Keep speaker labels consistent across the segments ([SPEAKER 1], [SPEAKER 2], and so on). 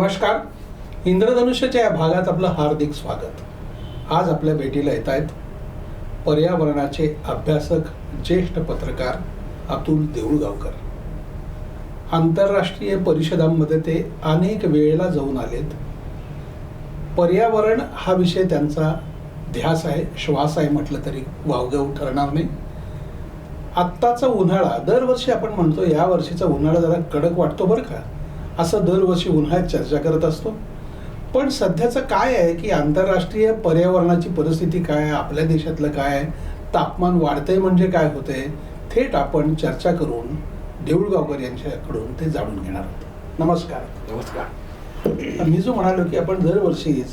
[SPEAKER 1] नमस्कार. इंद्रधनुष्याच्या या भागात आपलं हार्दिक स्वागत. आज आपल्या भेटीला येत आहेत पर्यावरणाचे अभ्यासक ज्येष्ठ पत्रकार अतुल देऊळगावकर. आंतरराष्ट्रीय परिषदांमध्ये ते अनेक वेळेला जाऊन आलेत. पर्यावरण हा विषय त्यांचा ध्यास आहे श्वास आहे म्हटलं तरी वावगव ठरणार नाही. आत्ताचा उन्हाळा दरवर्षी आपण म्हणतो या वर्षीचा उन्हाळा जरा कडक वाटतो बरं का? असं दरवर्षी उन्हाळ्यात चर्चा करत असतो. पण सध्याचं काय आहे की आंतरराष्ट्रीय पर्यावरणाची परिस्थिती काय आहे? आपल्या देशातलं काय आहे? तापमान वाढतंय म्हणजे काय होतंय? थेट आपण चर्चा करून देऊळगावकर यांच्याकडून ते जाणून घेणार आहोत. नमस्कार.
[SPEAKER 2] नमस्कार.
[SPEAKER 1] मी जो म्हणालो की आपण दरवर्षीच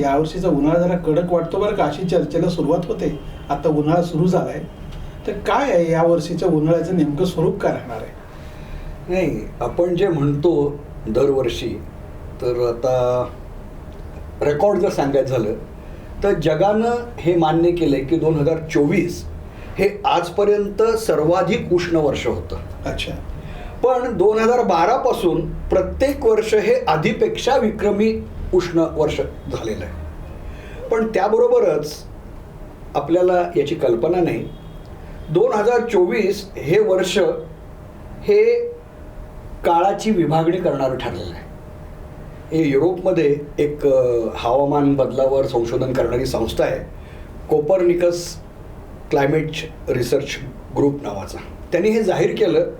[SPEAKER 1] यावर्षीचा उन्हाळा जरा कडक वाटतो बरं का? अशी चर्चेला सुरुवात होते. आता उन्हाळा सुरू झालाय. तर काय आहे या वर्षीच्या उन्हाळ्याचं नेमकं स्वरूप काय राहणार आहे?
[SPEAKER 2] नाही आपण जे म्हणतो दरवर्षी तर आता रेकॉर्ड जर सांगायचं झालं तर जगानं हे मान्य केलंय की दोन हजार चोवीस हे आजपर्यंत सर्वाधिक उष्ण वर्ष होतं.
[SPEAKER 1] अच्छा.
[SPEAKER 2] पण दोन हजार बारापासून प्रत्येक वर्ष हे आधीपेक्षा विक्रमी उष्ण वर्ष झालेलं आहे. पण त्याबरोबरच आपल्याला याची कल्पना नाही. दोन हजार चोवीस हे वर्ष हे काळाची विभागणी करणारं ठरलेलं आहे. हे युरोपमध्ये एक हवामान बदलावर संशोधन करणारी संस्था आहे. कोपरनिकस क्लायमेट रिसर्च ग्रुप नावाचा. त्यांनी हे जाहीर केलं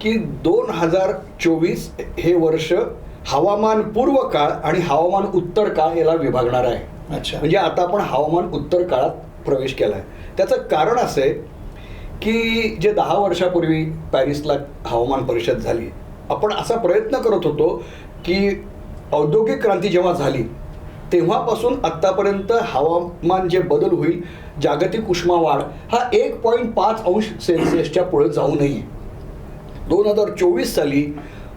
[SPEAKER 2] की दोन हजार चोवीस हे वर्ष हवामान पूर्व काळ आणि हवामान उत्तर काळ याला विभागणार आहे.
[SPEAKER 1] अच्छा.
[SPEAKER 2] म्हणजे आता आपण हवामान उत्तर काळात प्रवेश केला आहे त्याचं कारण असं आहे की जे दहा वर्षापूर्वी पॅरिसला हवामान परिषद झाली आपण असा प्रयत्न करत होतो की औद्योगिक क्रांती जेव्हा झाली तेव्हापासून आत्तापर्यंत हवामान जे बदल होईल जागतिक उष्मावाढ हा एक पॉईंट पाच अंश सेल्सिअसच्या पुढे जाऊ नये. दोन हजार चोवीस साली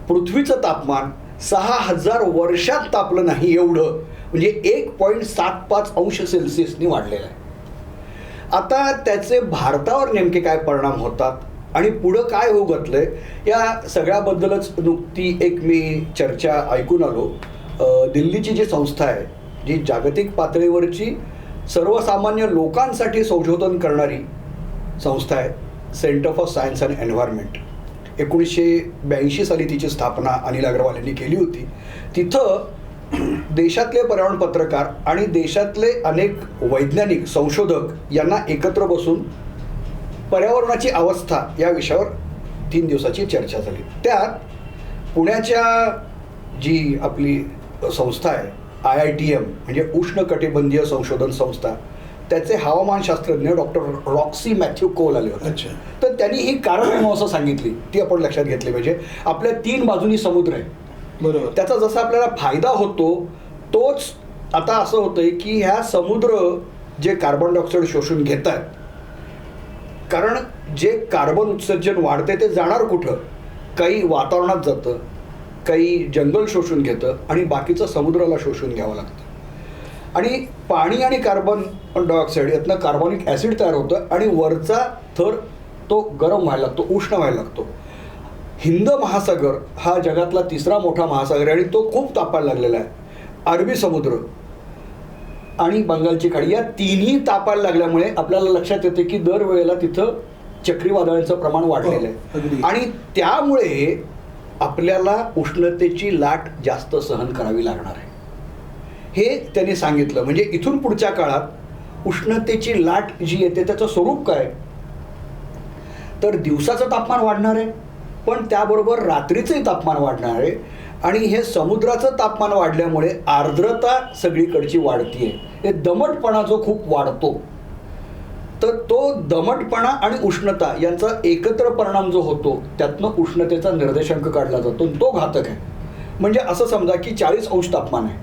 [SPEAKER 2] पृथ्वीचं तापमान सहा हजार वर्षात तापलं नाही एवढं म्हणजे एक पॉईंट सात पाच अंश सेल्सिअसनी वाढलेलं आहे. आता त्याचे भारतावर नेमके काय परिणाम होतात? आणि पुढं काय होऊ घातलंय या सगळ्याबद्दलच नुकती एक मी चर्चा ऐकून आलो. दिल्लीची जी संस्था आहे जी जागतिक पातळीवरची सर्वसामान्य लोकांसाठी संशोधन करणारी संस्था आहे centre for science and environment एकोणीसशे ब्याऐंशी साली तिची स्थापना अनिल अग्रवाल यांनी केली होती. तिथं देशातले पर्यावरण पत्रकार आणि देशातले अनेक वैज्ञानिक संशोधक यांना एकत्र बसून पर्यावरणाची अवस्था या विषयावर तीन दिवसाची चर्चा झाली. त्यात पुण्याच्या जी आपली संस्था आहे आय आय टी एम म्हणजे उष्णकटिबंधीय संशोधन संस्था त्याचे हवामानशास्त्रज्ञ डॉक्टर रॉक्सी मॅथ्यू कोल आले होते.
[SPEAKER 1] अच्छा.
[SPEAKER 2] तर त्यांनी ही कारणमीमांसा सांगितली ती आपण लक्षात घेतली पाहिजे. आपल्या तीन बाजूनी समुद्र आहे.
[SPEAKER 1] बरोबर.
[SPEAKER 2] त्याचा जसा आपल्याला फायदा होतो तोच आता असं होतंय की ह्या समुद्र जे कार्बन डायऑक्साईड शोषून घेत आहेत कारण जे कार्बन उत्सर्जन वाढते ते जाणार कुठं? काही वातावरणात जातं काही जंगल शोषून घेतं आणि बाकीचं समुद्राला शोषून घ्यावं लागतं. आणि पाणी आणि कार्बन डायऑक्साईड यातनं कार्बोनिक ॲसिड तयार होतं आणि वरचा थर तो गरम व्हायला लागतो उष्ण व्हायला लागतो. हिंद महासागर हा जगातला तिसरा मोठा महासागर आहे आणि तो खूप तापायला लागलेला आहे. अरबी समुद्र आणि बंगालची खाडी या तिन्ही तापायला लागल्यामुळे आपल्याला लक्षात येते की दरवेळेला तिथं चक्रीवादळांचं प्रमाण वाढलेलं
[SPEAKER 1] हो.
[SPEAKER 2] आहे आणि त्यामुळे आपल्याला उष्णतेची लाट जास्त सहन करावी लागणार आहे. हे त्यांनी सांगितलं. म्हणजे इथून पुढच्या काळात उष्णतेची लाट जी येते त्याचं स्वरूप काय? तर दिवसाचं तापमान वाढणार आहे पण त्याबरोबर रात्रीचंही तापमान वाढणार आहे. आणि हे समुद्राचं तापमान वाढल्यामुळे आर्द्रता सगळीकडची वाढतीये. हे दमटपणा जो खूप वाढतो तर तो दमटपणा आणि उष्णता यांचा एकत्र परिणाम जो होतो त्यातनं उष्णतेचा निर्देशांक काढला जातो तो घातक आहे. म्हणजे असं समजा की चाळीस अंश तापमान आहे.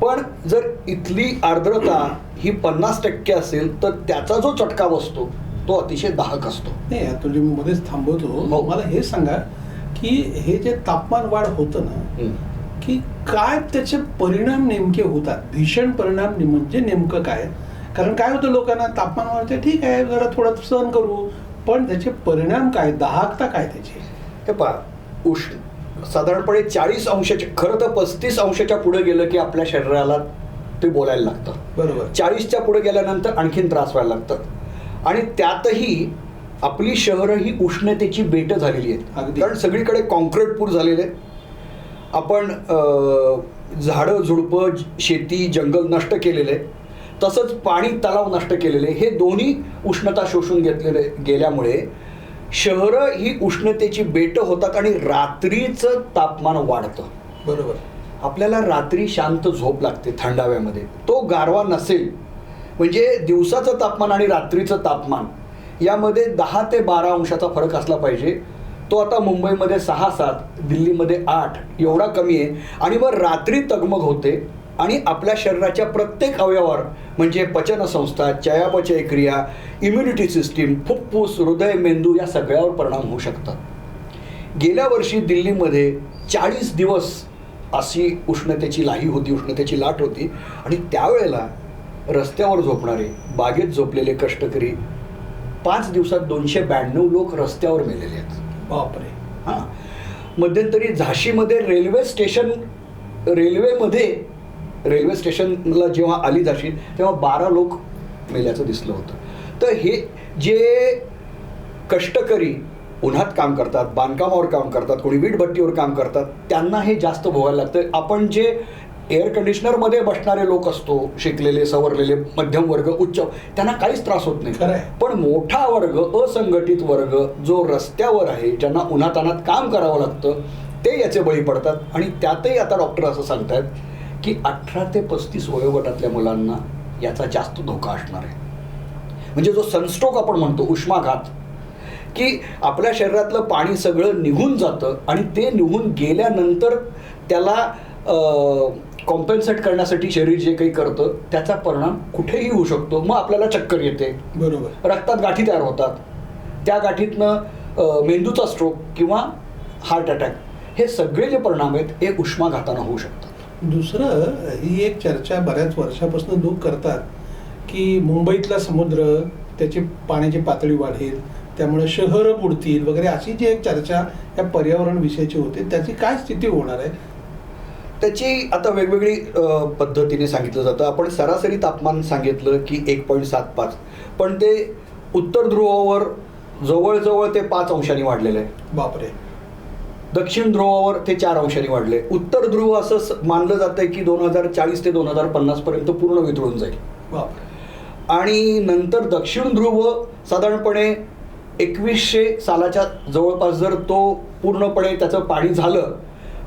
[SPEAKER 2] पण जर इथली आर्द्रता ही पन्नास टक्के असेल तर त्याचा जो चटका बसतो तो अतिशय दाहक असतो.
[SPEAKER 1] नाही तुम्ही मध्येच थांबवतो.
[SPEAKER 2] हो.
[SPEAKER 1] मला हे सांगा की हे जे तापमान वाढ होतं ना की काय त्याचे परिणाम नेमके होतात? भीषण परिणाम म्हणजे नेमकं काय? कारण काय होतं लोकांना? तापमान वाढते ठीक आहे जरा थोडं सहन करू. पण त्याचे परिणाम काय? दाहकता काय त्याची?
[SPEAKER 2] हे पहा उष्ण. साधारणपणे चाळीस अंशाच्या खरं तर पस्तीस अंशाच्या पुढे गेलं की आपल्या शरीराला ते बोलायला लागतं.
[SPEAKER 1] बरोबर.
[SPEAKER 2] चाळीसच्या पुढे गेल्यानंतर आणखीन त्रास व्हायला लागतात. आणि त्यातही आपली शहरं ही उष्णतेची बेट झालेली आहेत.
[SPEAKER 1] अगदी.
[SPEAKER 2] कारण सगळीकडे कॉन्क्रीटपूर झालेले आहे. आपण झाडं झुडपं शेती जंगल नष्ट केलेले आहे. तसंच पाणी तलाव नष्ट केलेले हे दोन्ही उष्णता शोषून घेतलेले गेल्यामुळे शहरं ही उष्णतेची बेट होतात आणि रात्रीचं तापमान वाढतं.
[SPEAKER 1] बरोबर.
[SPEAKER 2] आपल्याला रात्री शांत झोप लागते थंडाव्यामध्ये. तो गारवा नसेल म्हणजे दिवसाचं तापमान आणि रात्रीचं तापमान यामध्ये दहा ते बारा अंशाचा फरक असला पाहिजे. तो आता मुंबईमध्ये सहा सात दिल्लीमध्ये आठ एवढा कमी आहे. आणि मग रात्री तगमग होते आणि आपल्या शरीराच्या प्रत्येक अवयवावर म्हणजे पचनसंस्था चयापचय क्रिया इम्युनिटी सिस्टीम फुफ्फुस हृदय मेंदू या सगळ्यावर परिणाम होऊ शकतात. गेल्या वर्षी दिल्लीमध्ये चाळीस दिवस अशी उष्णतेची लाही होती उष्णतेची लाट होती. आणि त्यावेळेला रस्त्यावर झोपणारे बागेत झोपलेले कष्टकरी पाच दिवसात दोनशे ब्याण्णव लोक रस्त्यावर मेलेले आहेत.
[SPEAKER 1] बापरे.
[SPEAKER 2] हां. मध्यंतरी झाशीमध्ये रेल्वे स्टेशन रेल्वेमध्ये रेल्वे स्टेशनला जेव्हा आली झाशी तेव्हा बारा लोक मेल्याचं दिसलं होतं. तर हे जे कष्टकरी उन्हात काम करतात बांधकामावर काम करतात कोणी वीटभट्टीवर काम करतात त्यांना हे जास्त भोगायला लागतं आपण जे एअर कंडिशनरमध्ये बसणारे लोक असतो शिकलेले सवरलेले मध्यम वर्ग उच्च त्यांना काहीच त्रास होत नाही. पण मोठा वर्ग असंघटित वर्ग जो रस्त्यावर आहे ज्यांना उन्हातानात काम करावं लागतं ते याचे बळी पडतात. आणि त्यातही आता डॉक्टर असं सांगतात की अठरा ते पस्तीस वयोगटातल्या मुलांना याचा जास्त धोका असणार आहे. म्हणजे जो सनस्ट्रोक आपण म्हणतो उष्माघात की आपल्या शरीरातलं पाणी सगळं निघून जातं आणि ते निघून गेल्यानंतर त्याला कॉम्पेन्सेट करण्यासाठी शरीर जे काही करतं त्याचा परिणाम कुठेही होऊ शकतो. मग आपल्याला चक्कर येते.
[SPEAKER 1] बरोबर.
[SPEAKER 2] रक्तात गाठी तयार होतात. त्या गाठीतनं मेंदूचा स्ट्रोक किंवा हार्ट अटॅक हे सगळे जे परिणाम आहेत हे उष्माघातानं होऊ शकतात.
[SPEAKER 1] दुसरं ही एक चर्चा बऱ्याच वर्षापासून लोक करतात की मुंबईतला समुद्र त्याची पाण्याची पातळी वाढेल त्यामुळे शहरं बुडतील वगैरे अशी जी एक चर्चा या पर्यावरण विषयाची होते त्याची काय स्थिती होणार आहे?
[SPEAKER 2] त्याची आता वेगवेगळी पद्धतीने सांगितलं जातं. आपण सरासरी तापमान सांगितलं की एक पॉईंट सात पाच. पण ते उत्तर ध्रुवावर जवळजवळ ते पाच अंशांनी वाढलेलं आहे.
[SPEAKER 1] बापरे.
[SPEAKER 2] दक्षिण ध्रुवावर ते चार अंशांनी वाढले. उत्तर ध्रुव असं स- मानलं जातं की दोन हजार चाळीस ते दोन हजार पन्नास पर्यंत पूर्ण वितळून जाईल. आणि नंतर दक्षिण ध्रुव साधारणपणे एकवीसशे सालाच्या जवळपास जर तो पूर्णपणे त्याचं पाणी झालं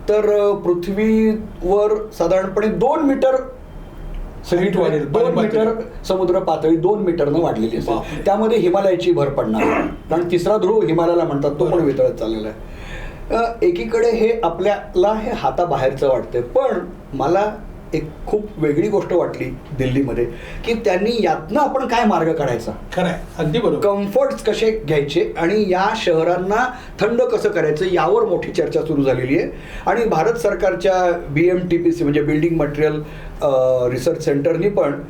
[SPEAKER 2] तर पृथ्वीवर साधारणपणे दोन मीटर
[SPEAKER 1] Height वाढेल,
[SPEAKER 2] दोन मीटर समुद्र पातळी दोन मीटरनं वाढलेली. असेल. त्यामध्ये हिमालयाची भर पडणार. कारण तिसरा ध्रुव हिमालयाला म्हणतात तो पण. वितळत चाललेला आहे. एकीकडे हे आपल्याला हे हाताबाहेरचं वाटतंय. पण मला एक खूप वेगळी गोष्ट वाटली दिल्लीमध्ये की त्यांनी यातनं आपण काय मार्ग काढायचा?
[SPEAKER 1] खरं आहे अगदी बरोबर.
[SPEAKER 2] कम्फर्ट्स कसे घ्यायचे आणि या शहरांना थंड कसं करायचं यावर मोठी चर्चा सुरू झालेली आहे. आणि भारत सरकारच्या B M T P C म्हणजे बिल्डिंग मटेरियल रिसर्च सेंटरनी पण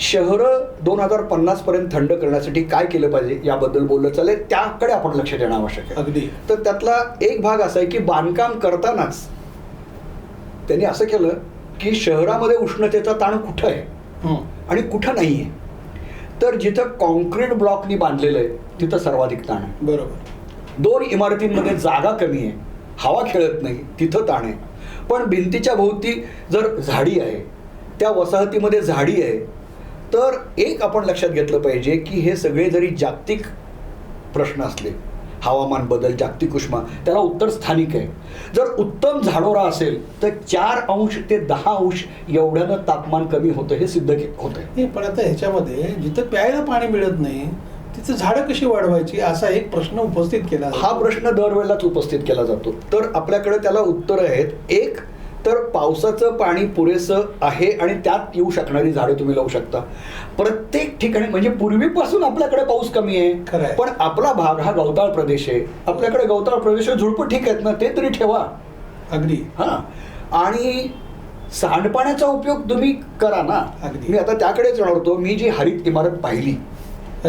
[SPEAKER 2] शहरं दोन हजार पन्नासपर्यंत थंड करण्यासाठी काय केलं पाहिजे याबद्दल बोललं चालेल त्याकडे आपण लक्ष देणं आवश्यक आहे.
[SPEAKER 1] अगदी.
[SPEAKER 2] तर त्यातला एक भाग असा आहे की बांधकाम करतानाच त्यांनी असं केलं की शहरामध्ये उष्णतेचा ताण कुठं आहे?
[SPEAKER 1] हं.
[SPEAKER 2] आणि कुठं नाही आहे? तर जिथं कॉन्क्रीट ब्लॉकनी बांधलेलं आहे तिथं सर्वाधिक ताण आहे.
[SPEAKER 1] बरोबर.
[SPEAKER 2] दोन इमारतींमध्ये जागा कमी आहे हवा खेळत नाही तिथं ताण आहे. पण भिंतीच्या भोवती जर झाडी आहे त्या वसाहतीमध्ये झाडी आहे तर एक आपण लक्षात घेतलं पाहिजे की हे सगळे जरी जागतिक प्रश्न असले हवामान बदल जागतिक उष्मा त्याला उत्तर स्थानिक आहे. जर उत्तम झाडोरा असेल तर चार अंश ते दहा अंश एवढ्यानं तापमान कमी होतं हे सिद्ध
[SPEAKER 1] नाही पण आता ह्याच्यामध्ये जिथं प्यायला पाणी मिळत नाही तिथं झाडं कशी वाढवायची असा एक प्रश्न उपस्थित केला
[SPEAKER 2] हा. प्रश्न दरवेळेलाच उपस्थित केला जातो. तर आपल्याकडे त्याला उत्तर आहेत. एक तर पावसाचं पाणी पुरेसं आहे आणि त्यात येऊ शकणारी झाडे तुम्ही लावू शकता. प्रत्येक ठिकाणी म्हणजे पूर्वीपासून आपल्याकडे पाऊस कमी
[SPEAKER 1] खरं
[SPEAKER 2] आहे. पण आपला भाग हा गवताळ प्रदेश आहे. आपल्याकडे गवताळ प्रदेश झुडपं ठीक आहेत ना ते तरी ठेवा.
[SPEAKER 1] अगदी.
[SPEAKER 2] हा. आणि सांडपाण्याचा उपयोग तुम्ही करा ना.
[SPEAKER 1] अगदी.
[SPEAKER 2] मी आता त्याकडेच येणार होतो. मी जी हरित इमारत पाहिली.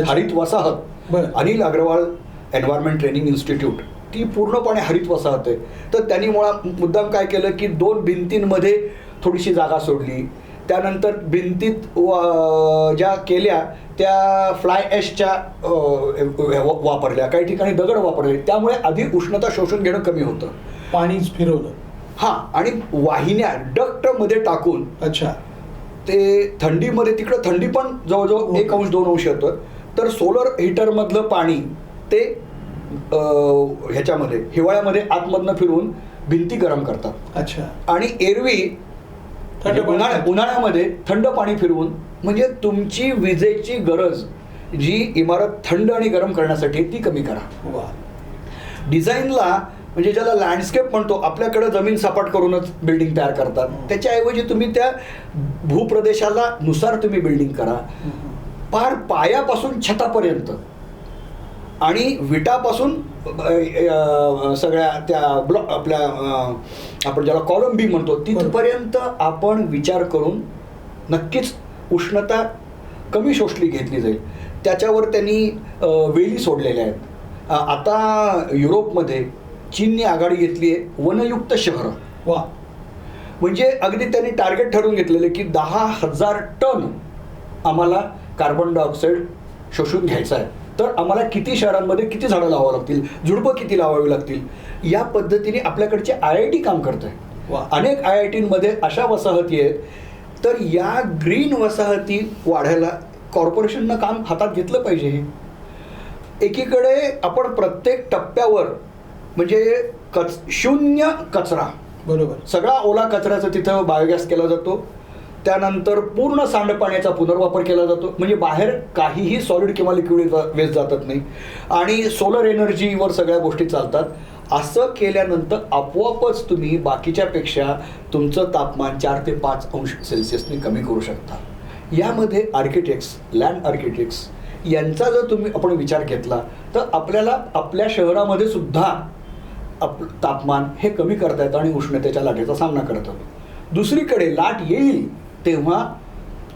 [SPEAKER 2] हरित वसाहत. Anil Agrawal environment training institute. ती पूर्णपणे हरित वसाहत आहे. तर त्यांनी मुळा मुद्दाम काय केलं की दोन भिंतींमध्ये थोडीशी जागा सोडली. त्यानंतर भिंतीत वा- ज्या केल्या त्या फ्लाय ॲशच्या वापरल्या. काही ठिकाणी दगड वापरले. त्यामुळे अधिक उष्णता शोषून घेणं कमी होतं.
[SPEAKER 1] पाणीच फिरवलं.
[SPEAKER 2] हां आणि वाहिन्या डक्टमध्ये टाकून
[SPEAKER 1] अच्छा.
[SPEAKER 2] ते थंडीमध्ये तिकडं थंडी पण जवळजवळ एक अंश दोन अंश येतं. तर सोलर हिटरमधलं पाणी ते ह्याच्यामध्ये हिवाळ्यामध्ये आतमधनं फिरून भिंती गरम करतात.
[SPEAKER 1] अच्छा.
[SPEAKER 2] आणि एरवी
[SPEAKER 1] थंड पाणी.
[SPEAKER 2] उन्हाळ्या उन्हाळ्यामध्ये थंड पाणी फिरवून म्हणजे तुमची विजेची गरज जी इमारत थंड आणि गरम करण्यासाठी ती कमी करा. डिझाईनला म्हणजे ज्याला लँडस्केप म्हणतो आपल्याकडे जमीन सपाट करूनच बिल्डिंग तयार करतात. त्याच्याऐवजी तुम्ही त्या भूप्रदेशाला नुसार तुम्ही बिल्डिंग करा. पार पायापासून छतापर्यंत. आणि विटापासून सगळ्या त्या ब्लॉक आपल्या आपण ज्याला कॉलम बी म्हणतो तिथपर्यंत आपण विचार करून नक्कीच उष्णता कमी शोषली घेतली जाईल. त्याच्यावर त्यांनी वेली सोडलेल्या आहेत. आता युरोपमध्ये चीनने आघाडी घेतली आहे वनयुक्त शहरं.
[SPEAKER 1] वा.
[SPEAKER 2] म्हणजे अगदी त्यांनी टार्गेट ठरवून घेतलेलं की दहा हजार टन आम्हाला कार्बन डायऑक्साईड शोषून घ्यायचा आहे. तर आम्हाला किती शहरांमध्ये किती झाडं लावावं लागतील? झुडपं किती लावावी लागतील? या पद्धतीने आपल्याकडचे आय आय टी काम करत आहे. अनेक आय आय टीमध्ये अशा वसाहती आहेत. तर या ग्रीन वसाहती वाढायला कॉर्पोरेशननं काम हातात घेतलं पाहिजे एकीकडे आपण प्रत्येक टप्प्यावर म्हणजे कच शून्य कचरा.
[SPEAKER 1] बरोबर.
[SPEAKER 2] सगळा ओला कचऱ्याचा तिथं बायोगॅस केला जातो. त्यानंतर पूर्ण सांडपाण्याचा पुनर्वापर केला जातो. म्हणजे बाहेर काहीही सॉलिड किंवा लिक्विड वेस्ट जातात नाही. आणि सोलर एनर्जीवर सगळ्या गोष्टी चालतात. असं केल्यानंतर आपोआपच तुम्ही बाकीच्यापेक्षा तुमचं तापमान चार ते पाच अंश सेल्सिअसने कमी करू शकता. यामध्ये आर्किटेक्ट्स लँड आर्किटेक्ट्स यांचा जर तुम्ही आपण विचार घेतला तर आपल्याला आपल्या शहरामध्ये सुद्धा आप तापमान हे कमी करता येतं आणि उष्णतेच्या लाटेचा सामना करता येतो. दुसरीकडे लाट येईल तेव्हा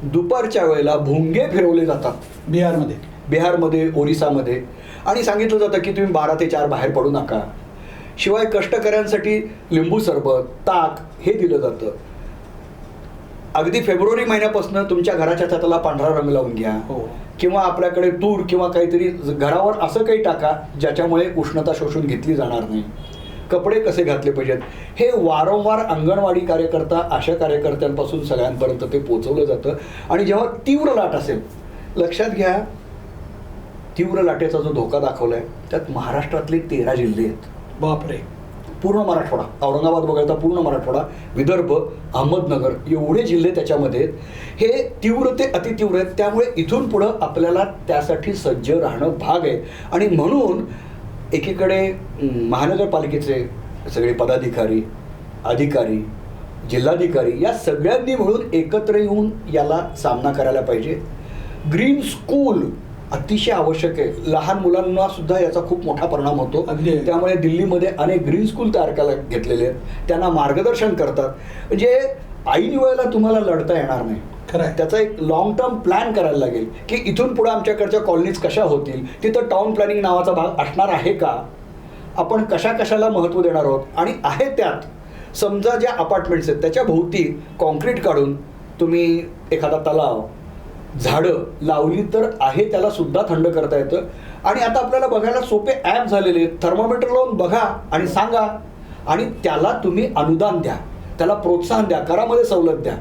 [SPEAKER 2] दुपारच्या वेळेला भोंगे फिरवले जातात.
[SPEAKER 1] बिहारमध्ये.
[SPEAKER 2] बिहारमध्ये ओरिसामध्ये. आणि सांगितलं जातं की तुम्ही बारा ते चार बाहेर पडू नका. शिवाय कष्टकऱ्यांसाठी लिंबू सरबत ताक हे दिलं जातं. अगदी फेब्रुवारी महिन्यापासून तुमच्या घराच्या छताला पांढरा रंग लावून घ्या.
[SPEAKER 1] हो.
[SPEAKER 2] किंवा आपल्याकडे तूर किंवा काहीतरी घरावर असं काही टाका ज्याच्यामुळे उष्णता शोषून घेतली जाणार नाही. कपडे कसे घातले पाहिजेत? हे वारंवार अंगणवाडी कार्यकर्ता आशा कार्यकर्त्यांपासून सगळ्यांपर्यंत ते पोचवलं जातं. आणि जेव्हा तीव्र लाट असेल लक्षात घ्या तीव्र लाटेचा जो धोका दाखवलाय त्यात महाराष्ट्रातले तेरा जिल्हे आहेत.
[SPEAKER 1] बापरे.
[SPEAKER 2] पूर्ण मराठवाडा. औरंगाबाद वगळता पूर्ण मराठवाडा विदर्भ अहमदनगर एवढे जिल्हे त्याच्यामध्ये हे तीव्र ते अतितीव्र आहेत. त्यामुळे इथून पुढं आपल्याला त्यासाठी सज्ज राहणं भाग आहे. आणि म्हणून एकीकडे महानगरपालिकेचे सगळे पदाधिकारी अधिकारी जिल्हाधिकारी या सगळ्यांनी मिळून एकत्र येऊन याला सामना करायला पाहिजे. ग्रीन स्कूल अतिशय आवश्यक आहे. लहान मुलांना सुद्धा याचा खूप मोठा परिणाम होतो. त्यामुळे दिल्लीमध्ये अनेक ग्रीन स्कूल तयार करायला घेतलेले आहेत. त्यांना मार्गदर्शन करतात. म्हणजे ऐन वेळेला तुम्हाला लढता येणार नाही.
[SPEAKER 1] खरं आहे.
[SPEAKER 2] त्याचा एक लॉंग टर्म प्लॅन करायला लागेल की इथून पुढे आमच्याकडच्या कॉलनीज कशा होतील तिथं टाउन प्लॅनिंग नावाचा भाग असणार आहे का? आपण कशा कशाला महत्त्व देणार आहोत? आणि आहे त्यात समजा ज्या अपार्टमेंट्स आहेत त्याच्या भोवती कॉन्क्रीट काढून तुम्ही एखादा तलाव झाडं लावली तर आहे त्याला सुद्धा थंड करता येतं. आणि आता आपल्याला बघायला सोपे ॲप झालेले आहेत. थर्मामीटर लावून बघा आणि सांगा. आणि त्याला तुम्ही अनुदान द्या. त्याला प्रोत्साहन द्या. करामध्ये सवलत द्या.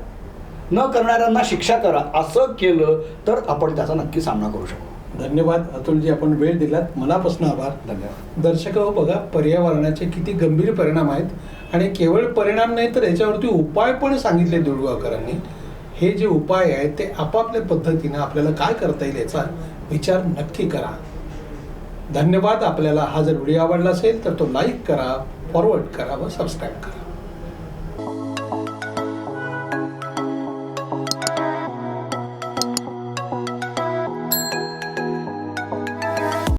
[SPEAKER 2] न करणाऱ्यांना शिक्षा करा असं केलं तर आपण त्याचा नक्की सामना करू शकतो
[SPEAKER 1] धन्यवाद अतुलजी आपण वेळ दिलात. मनापासून आभार.
[SPEAKER 2] धन्यवाद.
[SPEAKER 1] दर्शक हो बघा पर्यावरणाचे किती गंभीर परिणाम आहेत आणि केवळ परिणाम नाही तर याच्यावरती उपाय पण सांगितले दुर्गावकरांनी हे जे उपाय आहेत ते आपापल्या पद्धतीनं आपल्याला काय करता येईल याचा विचार नक्की करा. धन्यवाद. आपल्याला हा जर व्हिडिओ आवडला असेल तर तो लाईक करा फॉरवर्ड करा व सबस्क्राईब करा.